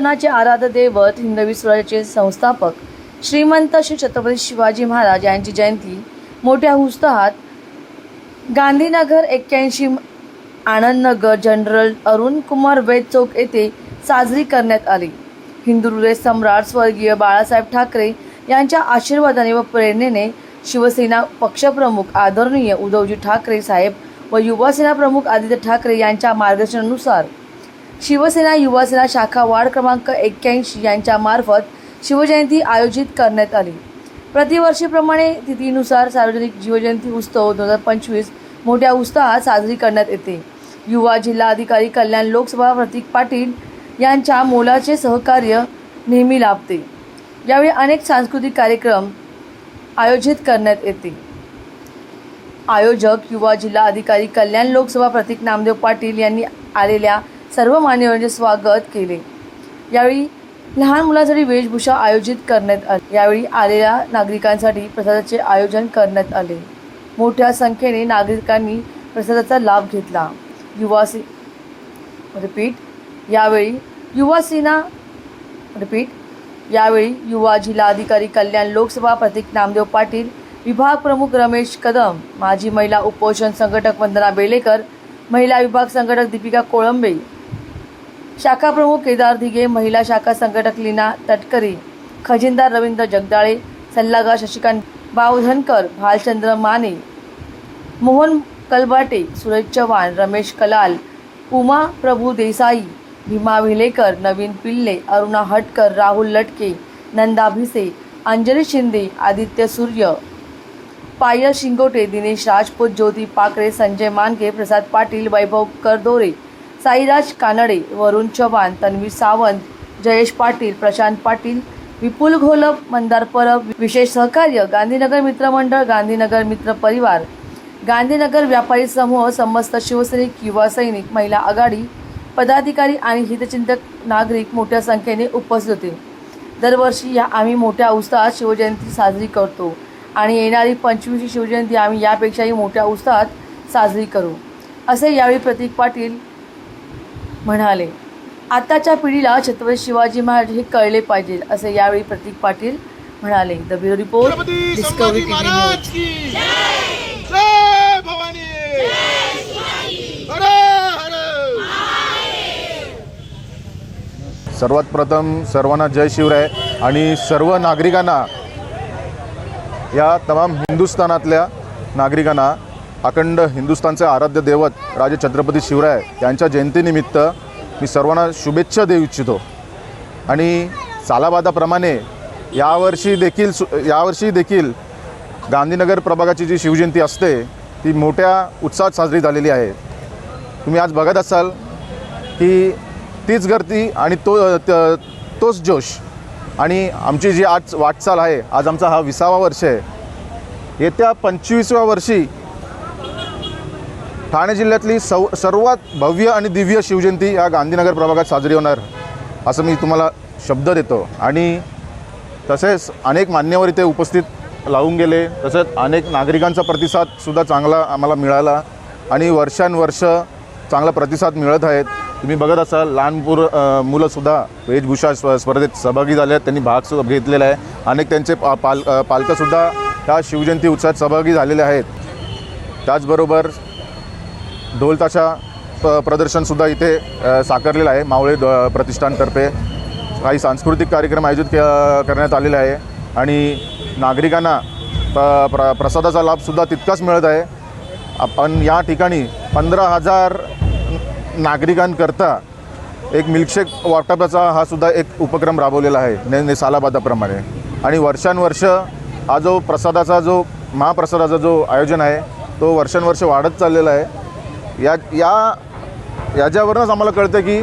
सनातनाचे आराध्य दैवत हिंदवी स्वराज्याचे संस्थापक श्रीमंत श्री छत्रपती शिवाजी महाराज यांची जयंती मोठ्या उत्साहात. गांधीनगर एक्क्याऐंशी आनंदनगर जनरल अरुण कुमार वैद चौक येथे साजरी करण्यात आली. हिंदुरे सम्राट स्वर्गीय बाळासाहेब ठाकरे यांच्या आशीर्वादाने व प्रेरणेने शिवसेना पक्षप्रमुख आदरणीय उद्धवजी ठाकरे साहेब व युवासेना प्रमुख आदित्य ठाकरे यांच्या मार्गदर्शनानुसार शिवसेना युवासेना शाखा वार्ड क्रमांक एक्क्याऐंशी यांच्यामार्फत शिवजयंती आयोजित करण्यात आली. प्रतिवर्षीप्रमाणे तिथीनुसार सार्वजनिक शिवजयंती उत्सव दोन हजार पंचवीस मोठ्या उत्साहात साजरी करण्यात येते. युवा जिल्हाधिकारी कल्याण लोकसभा प्रतीक पाटील यांच्या मोलाचे सहकार्य नेहमी लाभते. यावेळी अनेक सांस्कृतिक कार्यक्रम आयोजित करण्यात येते. आयोजक युवा जिल्हा अधिकारी कल्याण लोकसभा प्रतीक नामदेव पाटील यांनी आलेल्या सर्व मान्यवरांचे स्वागत केले. यावेळी लहान मुलांसाठी वेशभूषा आयोजित करण्यात आली. यावेळी आलेल्या नागरिकांसाठी प्रसादाचे आयोजन करण्यात आले. मोठ्या संख्येने नागरिकांनी प्रसादाचा लाभ घेतला. युवा से रिपीट. यावेळी युवा सेना रिपीट. यावेळी युवा जिल्हाधिकारी कल्याण लोकसभा प्रतीक नामदेव पाटील विभाग प्रमुख रमेश कदम माजी महिला उपोषण संघटक वंदना बेलेकर महिला विभाग संघटक दीपिका कोळंबे शाखा प्रमुख केदार दिघे महिला शाखा संघटक लीना तटकरे खजिनदार रवींद्र जगदाळे सल्लागार शशिकांत बावधनकर भालचंद्र माने मोहन कलबाटे सुरेश चव्हाण रमेश कलाल उमा प्रभू देसाई भीमा विलेकर नवीन पिल्ले अरुणा हटकर राहुल लटके नंदा भिसे अंजली शिंदे आदित्य सूर्य पायल शिंगोटे दिनेश राजपूत ज्योती पाकरे संजय मानके प्रसाद पाटील वैभव करदोरे साईराज कानडे वरुण चव्हाण तन्वी सावंत जयेश पाटील प्रशांत पाटील विपुल घोलप मंदार परब विशेष सहकार्य गांधीनगर मित्रमंडळ गांधीनगर मित्र परिवार गांधीनगर व्यापारी समूह समस्त शिवसैनिक युवा सैनिक महिला आघाडी पदाधिकारी आणि हितचिंतक नागरिक मोठ्या संख्येने उपस्थित होते. दरवर्षी या आम्ही मोठ्या उत्साहात शिवजयंती साजरी करतो आणि येणारी पंचवीसची शिवजयंती आम्ही यापेक्षाही मोठ्या उत्साहात साजरी करू. असे यावेळी प्रतीक पाटील म्हणाले आताच्या पिढीला छत्रपती शिवाजी महाराज हे कळले पाहिजे असे यावेळी प्रतीक पाटील म्हणाले. The bureau report Discovery TV news की जय भवानी! हर हर! सर्वात प्रथम सर्वांना जय शिवराय आणि सर्व नागरिकांना या तमाम हिंदुस्थानातल्या नागरिकांना अखंड हिंदुस्थानचे आराध्य दैवत राजे छत्रपती शिवराय यांच्या जयंतीनिमित्त मी सर्वांना शुभेच्छा देऊ इच्छितो. आणि सालाबादाप्रमाणे यावर्षी देखील सु यावर्षी देखील गांधीनगर प्रभागाची जी शिवजयंती असते ती मोठ्या उत्साहात साजरी झालेली आहे. तुम्ही आज बघत असाल की तीच गर्दी आणि तो तोच जोश आणि आमची जी आज वाटचाल आहे आज आमचा हा विसावा वर्ष आहे. येत्या पंचवीसव्या वर्षी ठाणे जिल्ह्यातली सव सर्वात भव्य आणि दिव्य शिवजयंती या गांधीनगर प्रभागात साजरी होणार असं मी तुम्हाला शब्द देतो. आणि तसेच अनेक मान्यवर इथे उपस्थित लावून गेले तसेच अनेक नागरिकांचा प्रतिसादसुद्धा चांगला आम्हाला मिळाला आणि वर्षानुवर्ष चांगला प्रतिसाद मिळत आहेत. तुम्ही बघत असाल लहान पूर मुलंसुद्धा वेशभूषा स्प स्पर्धेत सहभागी झाले आहेत त्यांनी भागसुद्धा घेतलेला आहे. अनेक त्यांचे पा पाल पालकंसुद्धा ह्या शिवजयंती उत्सवात सहभागी झालेले आहेत. त्याचबरोबर ढोलताशा प प्रदर्शनसुद्धा इथे साकारलेलं आहे. मावळे द प्रतिष्ठानतर्फे काही सांस्कृतिक कार्यक्रम आयोजित के करण्यात आलेले आहे. आणि नागरिकांना प प्र प्रसादाचा लाभसुद्धा तितकाच मिळत आहे. आपण या ठिकाणी पंधरा हजार नागरिकांकरता एक मिल्कशेक वाटपाचा हा सुद्धा एक उपक्रम राबवलेला आहे ने ने सालाबादाप्रमाणे आणि वर्षानुवर्ष हा जो प्रसादाचा जो महाप्रसादाचा जो आयोजन आहे तो वर्षानुवर्ष वाढत चाललेला आहे. या या याच्यावरूनच आम्हाला कळतं की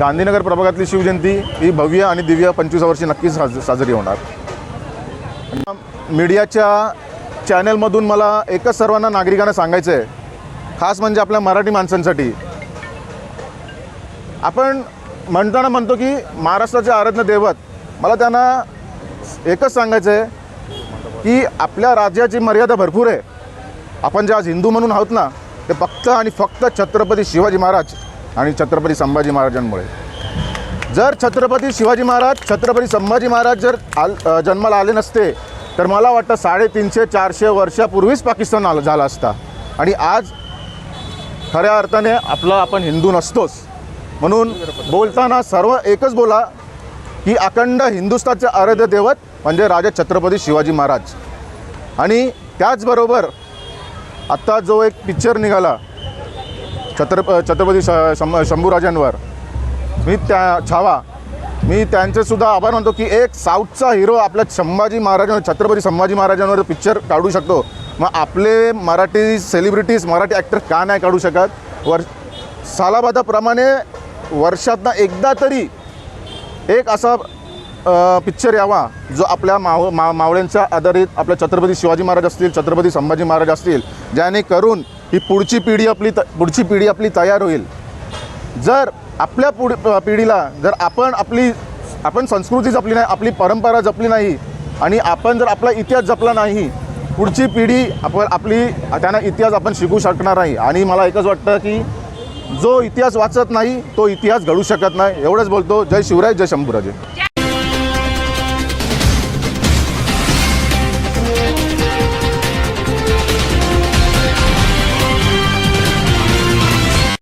गांधीनगर प्रभागातली शिवजयंती ही भव्य आणि दिव्य पंचवीस वर्षी नक्कीच साज साजरी होणार. मीडियाच्या चॅनलमधून मला एकच सर्वांना नागरिकांना सांगायचं आहे खास म्हणजे आपल्या मराठी माणसांसाठी. आपण म्हणताना म्हणतो की महाराष्ट्राचे आराध्य दैवत मला त्यांना एकच सांगायचं आहे की आपल्या राज्याची मर्यादा भरपूर आहे. आपण जे आज हिंदू म्हणून आहोत ना ते फक्त आणि फक्त छत्रपती शिवाजी महाराज आणि छत्रपती संभाजी महाराजांमुळे. जर छत्रपती शिवाजी महाराज छत्रपती संभाजी महाराज जर आल जन्माला आले नसते तर मला वाटतं साडेतीनशे चारशे वर्षापूर्वीच पाकिस्तान आलं झाला असता. आणि आज खऱ्या अर्थाने आपला आपण हिंदू नसतोच. म्हणून बोलताना सर्व एकच बोला की अखंड हिंदुस्थानचे आराध्य दैवत म्हणजे राजा छत्रपती शिवाजी महाराज. आणि त्याचबरोबर आत्ता जो एक पिक्चर निघाला छत्र छत्रपती श शं शंभूराजांवर मी त्या छावा मी त्यांचेसुद्धा आभार मानतो की एक साऊथचा हिरो आपल्या संभाजी महाराजांवर छत्रपती संभाजी महाराजांवर पिक्चर काढू शकतो. मग आपले मराठी सेलिब्रिटीज मराठी ॲक्टर का नाही काढू शकत? वर सालाबादाप्रमाणे वर्षातनं एकदा तरी एक असा पिक्चर यावा जो आपल्या माव मा मावळ्यांच्या आधारित आपल्या छत्रपती शिवाजी महाराज असतील छत्रपती संभाजी महाराज असतील ज्याने करून ही पुढची पिढी आपली त पुढची पिढी आपली तयार होईल. जर आपल्या पुढ पिढीला जर आपण आपली आपण संस्कृती जपली नाही आपली परंपरा जपली नाही आणि आपण जर आपला इतिहास जपला नाही पुढची पिढी आपण आपली त्यांना इतिहास आपण शिकू शकणार नाही. आणि मला एकच वाटतं की जो इतिहास वाचत नाही तो इतिहास घडू शकत नाही. एवढंच बोलतो. जय शिवराय जय शंभूराजे.